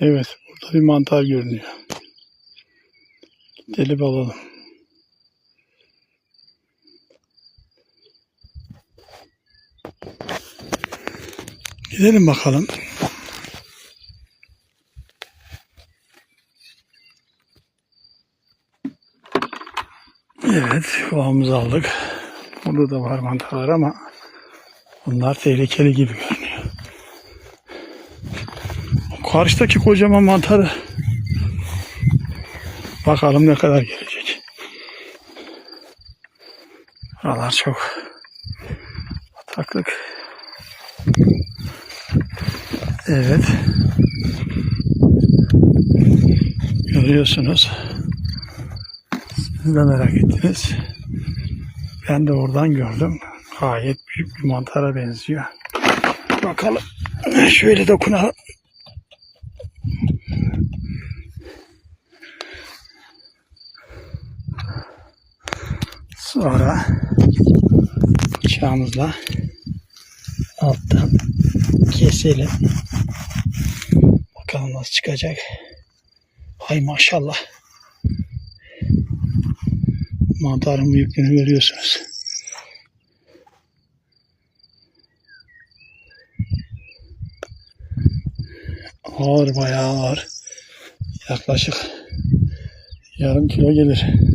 Evet, burada bir mantar görünüyor. Gidelim alalım. Gidelim bakalım. Evet, kulağımızı aldık. Burada da var mantarlar ama bunlar tehlikeli gibi görünüyor. Karşıdaki kocaman mantarı bakalım ne kadar gelecek. Buralar çok bataklık. Evet. Görüyorsunuz. Siz de merak ettiniz. Ben de oradan gördüm. Gayet büyük bir mantara benziyor. Bakalım. Şöyle dokunalım. Sonra bıçağımızla alttan keselim. Bakalım nasıl çıkacak. Hay maşallah. Mantarın büyüklüğünü görüyorsunuz. Ağır bayağı ağır. Yaklaşık yarım kilo gelir.